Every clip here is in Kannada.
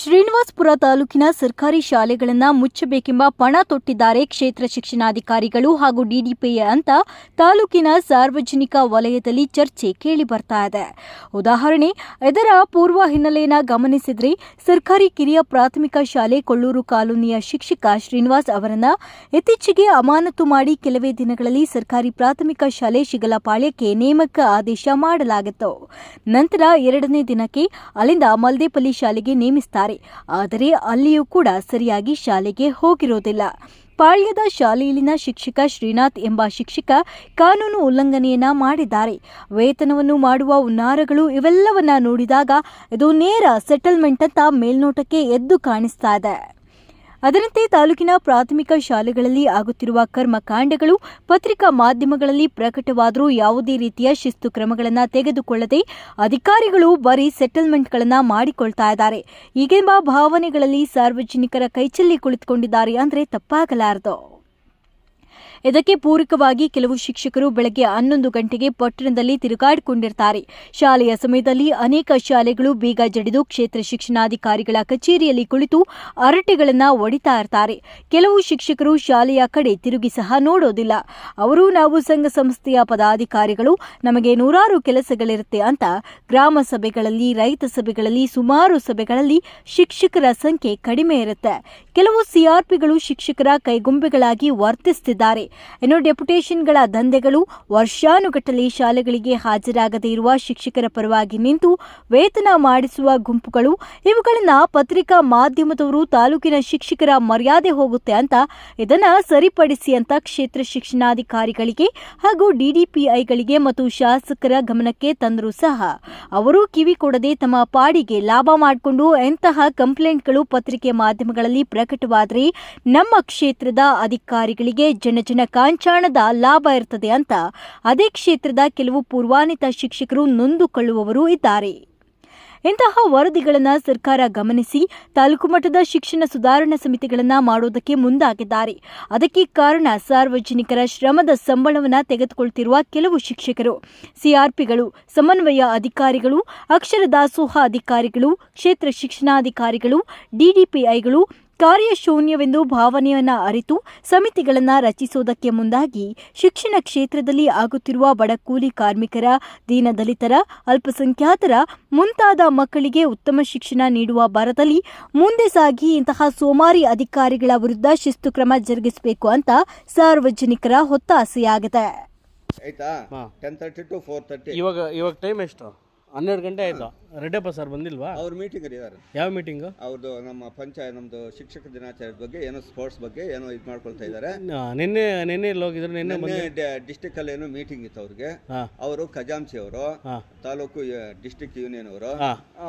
ಶ್ರೀನಿವಾಸಪುರ ತಾಲೂಕಿನ ಸರ್ಕಾರಿ ಶಾಲೆಗಳನ್ನ ಮುಚ್ಚಬೇಕೆಂಬ ಪಣ ತೊಟ್ಟಿದ್ದಾರೆ ಕ್ಷೇತ್ರ ಶಿಕ್ಷಣಾಧಿಕಾರಿಗಳು ಹಾಗೂ ಡಿಡಿಪಿಎ ಅಂತ ತಾಲೂಕಿನ ಸಾರ್ವಜನಿಕ ವಲಯದಲ್ಲಿ ಚರ್ಚೆ ಕೇಳಿ ಬರ್ತಾ ಇದೆ. ಉದಾಹರಣೆ, ಇದರ ಪೂರ್ವ ಹಿನ್ನೆಲೆಯನ್ನ ಗಮನಿಸಿದ್ರೆ. ಸರ್ಕಾರಿ ಕಿರಿಯ ಪ್ರಾಥಮಿಕ ಶಾಲೆ ಕೊಳ್ಳೂರು ಕಾಲೋನಿಯ ಶಿಕ್ಷಕ ಶ್ರೀನಿವಾಸ್ ಅವರನ್ನ ಇತ್ತೀಚೆಗೆ ಅಮಾನತು ಮಾಡಿ ಕೆಲವೇ ದಿನಗಳಲ್ಲಿ ಸರ್ಕಾರಿ ಪ್ರಾಥಮಿಕ ಶಾಲೆ ಶಿಗಲಪಾಳ್ಯಕ್ಕೆ ನೇಮಕ ಆದೇಶ ಮಾಡಲಾಗಿತ್ತು. ನಂತರ ಎರಡನೇ ದಿನಕ್ಕೆ ಅಲ್ಲಿಂದ ಮಲ್ದೇಪಲ್ಲಿ ಶಾಲೆಗೆ ನೇಮಿಸ್ತಾರೆ ಆದರೆ ಅಲ್ಲಿಯೂ ಕೂಡ ಸರಿಯಾಗಿ ಶಾಲೆಗೆ ಹೋಗಿರೋದಿಲ್ಲ. ಪಾಳ್ಯದ ಶಾಲೆಯಲ್ಲಿನ ಶಿಕ್ಷಕ ಶ್ರೀನಾಥ್ ಎಂಬ ಶಿಕ್ಷಕ ಕಾನೂನು ಉಲ್ಲಂಘನೆಯನ್ನ ಮಾಡಿದ್ದಾರೆ. ವೇತನವನ್ನು ಮಾಡುವ ಉನ್ನಾರಗಳು ಇವೆಲ್ಲವನ್ನ ನೋಡಿದಾಗ ಇದು ನೇರ ಸೆಟಲ್ಮೆಂಟ್ ಅಂತ ಮೇಲ್ನೋಟಕ್ಕೆ ಎದ್ದು ಕಾಣಿಸ್ತಾ ಇದೆ. ಅದರಂತೆ ತಾಲೂಕಿನ ಪ್ರಾಥಮಿಕ ಶಾಲೆಗಳಲ್ಲಿ ಆಗುತ್ತಿರುವ ಕರ್ಮಕಾಂಡಗಳು ಪತ್ರಿಕಾ ಮಾಧ್ಯಮಗಳಲ್ಲಿ ಪ್ರಕಟವಾದರೂ ಯಾವುದೇ ರೀತಿಯ ಶಿಸ್ತು ಕ್ರಮಗಳನ್ನು ತೆಗೆದುಕೊಳ್ಳದೆ ಅಧಿಕಾರಿಗಳು ಬರೀ ಸೆಟಲ್ಮೆಂಟ್ಗಳನ್ನು ಮಾಡಿಕೊಳ್ತಾ ಇದ್ದಾರೆ. ಈಗೆಂಬ ಭಾವನೆಗಳಲ್ಲಿ ಸಾರ್ವಜನಿಕರ ಕೈಚೆಲ್ಲಿ ಕುಳಿತುಕೊಂಡಿದ್ದಾರೆ ಅಂದರೆ ತಪ್ಪಾಗಲಾರದು. ಇದಕ್ಕೆ ಪೂರಕವಾಗಿ ಕೆಲವು ಶಿಕ್ಷಕರು ಬೆಳಗ್ಗೆ ಹನ್ನೊಂದು ಗಂಟೆಗೆ ಪಟ್ಟಣದಲ್ಲಿ ತಿರುಗಾಡಿಕೊಂಡಿರ್ತಾರೆ. ಶಾಲೆಯ ಸಮಯದಲ್ಲಿ ಅನೇಕ ಶಾಲೆಗಳು ಬೀಗ ಜಡಿದು ಕ್ಷೇತ್ರ ಶಿಕ್ಷಣಾಧಿಕಾರಿಗಳ ಕಚೇರಿಯಲ್ಲಿ ಕುಳಿತು ಅರಟೆಗಳನ್ನು ಒಡಿತಾ ಇರ್ತಾರೆ. ಕೆಲವು ಶಿಕ್ಷಕರು ಶಾಲೆಯ ಕಡೆ ತಿರುಗಿ ಸಹ ನೋಡೋದಿಲ್ಲ. ಅವರು ನಾವು ಸಂಘ ಸಂಸ್ಥೆಯ ಪದಾಧಿಕಾರಿಗಳು, ನಮಗೆ ನೂರಾರು ಕೆಲಸಗಳಿರುತ್ತೆ ಅಂತ ಗ್ರಾಮ ಸಭೆಗಳಲ್ಲಿ, ರೈತ ಸಭೆಗಳಲ್ಲಿ, ಸುಮಾರು ಸಭೆಗಳಲ್ಲಿ ಶಿಕ್ಷಕರ ಸಂಖ್ಯೆ ಕಡಿಮೆ ಇರುತ್ತೆ. ಕೆಲವು ಸಿಆರ್ಪಿಗಳು ಶಿಕ್ಷಕರ ಕೈಗೊಂಬೆಗಳಾಗಿ ವರ್ತಿಸುತ್ತಿದ್ದಾರೆ ಇನ್ನು ಡೆಪ್ಯುಟೇಷನ್ಗಳ ದಂಧೆಗಳು ವರ್ಷಾನುಗಟ್ಟಲೆ ಶಾಲೆಗಳಿಗೆ ಹಾಜರಾಗದೇ ಇರುವ ಶಿಕ್ಷಕರ ಪರವಾಗಿ ನಿಂತು ವೇತನ ಮಾಡಿಸುವ ಗುಂಪುಗಳು, ಇವುಗಳನ್ನ ಪತ್ರಿಕಾ ಮಾಧ್ಯಮದವರು ತಾಲೂಕಿನ ಶಿಕ್ಷಕರ ಮರ್ಯಾದೆ ಹೋಗುತ್ತೆ ಅಂತ ಇದನ್ನ ಸರಿಪಡಿಸಿ ಅಂತ ಕ್ಷೇತ್ರ ಶಿಕ್ಷಣಾಧಿಕಾರಿಗಳಿಗೆ ಹಾಗೂ ಡಿಡಿಪಿಐಗಳಿಗೆ ಮತ್ತು ಶಾಸಕರ ಗಮನಕ್ಕೆ ತಂದರೂ ಸಹ ಅವರು ಕಿವಿ ಕೊಡದೆ ತಮ್ಮ ಪಾಡಿಗೆ ಲಾಭ ಮಾಡಿಕೊಂಡು ಎಂತಹ ಕಂಪ್ಲೇಂಟ್ಗಳು ಪತ್ರಿಕೆ ಮಾಧ್ಯಮಗಳಲ್ಲಿ ಪ್ರಕಟವಾದರೆ ನಮ್ಮ ಕ್ಷೇತ್ರದ ಅಧಿಕಾರಿಗಳಿಗೆ ಜನಜನ ಕಾಂಚಾಣದ ಲಾಭ ಇರ್ತದೆ ಅಂತ ಅದೇ ಕ್ಷೇತ್ರದ ಕೆಲವು ಪೂರ್ವಾನಿತ ಶಿಕ್ಷಕರು ನೊಂದುಕೊಳ್ಳುವವರು ಇದ್ದಾರೆ. ಇಂತಹ ವರದಿಗಳನ್ನು ಸರ್ಕಾರ ಗಮನಿಸಿ ತಾಲೂಕು ಮಟ್ಟದ ಶಿಕ್ಷಣ ಸುಧಾರಣಾ ಸಮಿತಿಗಳನ್ನು ಮಾಡೋದಕ್ಕೆ ಮುಂದಾಗಿದ್ದಾರೆ. ಅದಕ್ಕೆ ಕಾರಣ ಸಾರ್ವಜನಿಕರ ಶ್ರಮದ ಸಂಬಳವನ್ನು ತೆಗೆದುಕೊಳ್ತಿರುವ ಕೆಲವು ಶಿಕ್ಷಕರು, ಸಿಆರ್ಪಿಗಳು, ಸಮನ್ವಯ ಅಧಿಕಾರಿಗಳು ಅಕ್ಷರ ದಾಸೋಹ ಅಧಿಕಾರಿಗಳು, ಕ್ಷೇತ್ರ ಶಿಕ್ಷಣಾಧಿಕಾರಿಗಳು, ಡಿಡಿಪಿಐಗಳು ಕಾರ್ಯಶೂನ್ಯವೆಂದು ಭಾವನೆಯನ್ನ ಅರಿತು ಸಮಿತಿಗಳನ್ನು ರಚಿಸುವುದಕ್ಕೆ ಮುಂದಾಗಿ ಶಿಕ್ಷಣ ಕ್ಷೇತ್ರದಲ್ಲಿ ಆಗುತ್ತಿರುವ ಬಡ ಕೂಲಿ ಕಾರ್ಮಿಕರ ದೀನದಲಿತರ ಅಲ್ಪಸಂಖ್ಯಾತರ ಮುಂತಾದ ಮಕ್ಕಳಿಗೆ ಉತ್ತಮ ಶಿಕ್ಷಣ ನೀಡುವ ಭಾರತದಲ್ಲಿ ಮುಂದೆ ಸಾಗಿ ಇಂತಹ ಸೋಮಾರಿ ಅಧಿಕಾರಿಗಳ ವಿರುದ್ಧ ಶಿಸ್ತು ಕ್ರಮ ಜರುಗಿಸಬೇಕು ಅಂತ ಸಾರ್ವಜನಿಕರ ಹೊತ್ತಾಸೆಯಾಗಿದೆ ಆಯ್ತಾ. Ten thirty to four thirty ಇವಾಗ ಇವಾಗ ಟೈಮ್ ಎಷ್ಟು? ಹನ್ನೆರಡು ಗಂಟೆ ಆಯ್ತು? ರೆಡ್ಡಪ್ಪ ಸರ್ ಬಂದಿಲ್ವಾ? ಅವ್ರ ಮೀಟಿಂಗ್ ಇದ್ದಾರೆ ಯಾವ ಮೀಟಿಂಗ್ ಅವ್ರದ್ದು ನಮ್ಮ ಪಂಚಾಯತ್ ನಮ್ದು ಶಿಕ್ಷಕ ದಿನಾಚರಣೆ ಬಗ್ಗೆ ಏನೋ ಸ್ಪೋರ್ಟ್ಸ್ ಬಗ್ಗೆ ಏನೋ ಇದು ಮಾಡ್ಕೊಳ್ತಾ ಇದ್ದಾರೆ ನಿನ್ನೆ ನಿನ್ನೆ ಇಲ್ಲಿ ಹೋಗಿದ್ರು ನಿನ್ನೆ ಬಂದು ಡಿಸ್ಟಿಕ್ ಅಲ್ಲಿ ಏನೋ ಮೀಟಿಂಗ್ ಇತ್ತು ಅವ್ರಿಗೆ. ಅವರು ಖಜಾಂಚಿ ಅವರು ತಾಲೂಕು ಡಿಸ್ಟಿಕ್ ಯೂನಿಯನ್ ಅವರು.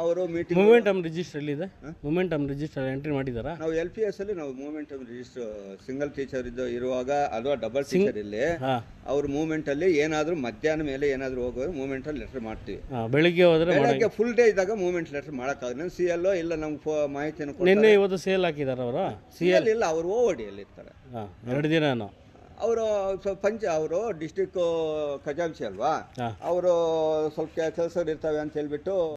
ಅವರು ಮೀಟಿಂಗ್ ಮೂಮೆಂಟಮ್ ರಿಜಿಸ್ಟರ್ ಅಲ್ಲಿ ಇದೆ? ಮೂಮೆಂಟಮ್ ರಿಜಿಸ್ಟರ್ ಎಂಟ್ರಿ ಮಾಡಿದಾರಾ? ನಾವು ಎಲ್ ಪಿ ಎಸ್ ಅಲ್ಲಿ ನಾವು ಮೂವ್ಮೆಂಟ್ ರಿಜಿಸ್ಟರ್ ಸಿಂಗಲ್ ಟೀಚರ್ ಇದ್ದು ಇರುವಾಗ ಅಥವಾ ಡಬಲ್ ಟೀಚರ್ ಇಲ್ಲಿ ಅವ್ರ ಮೂವ್ಮೆಂಟ್ ಅಲ್ಲಿ ಏನಾದ್ರೂ ಮಧ್ಯಾಹ್ನ ಮೇಲೆ ಏನಾದ್ರೂ ಹೋಗೋದು ಮೂಮೆಂಟ್ ಅಲ್ಲಿ ಲೆಟರ್ ಮಾಡ್ತೀವಿ. ಬೆಳಿಗ್ಗೆ ಹೋದ್ರೆ ಬೆಳಗ್ಗೆ ಬೆಳಗ್ಗೆ ಫುಲ್ ಡೇ ಇದ್ದಾಗ ಮೂವ್ಮೆಂಟ್ ಲೆಟರ್ ಮಾಡೋಕ್ಕಾಗಲ್ಲ ಸಿ ಓ ಇಲ್ಲ ನಮ್ಗೆ ಫೋ ಮಾಹಿತಿಯನ್ನು ಕೊಡ್ತಾರೆ ನಿನ್ನೆ ಇವತ್ತು ಸೇಲ್ ಹಾಕಿದಾರ ಅವರು? ಸಿ ಎಲ್ ಇಲ್ಲ ಅವರು ಓ ಡಿಯಲ್ಲಿ ಇರ್ತಾರೆ. ಹಾ ಎರಡು ದಿನ ಅವರು ಪಂಚ ಅವರು ಡಿಸ್ಟಿಕ್ ಖಜಾಂಚಿ ಅಲ್ವಾ? ಹಾ. ಅವರು ಸ್ವಲ್ಪ ಕೆಲಸ ಇರ್ತವೆ ಅಂತ ಹೇಳ್ಬಿಟ್ಟು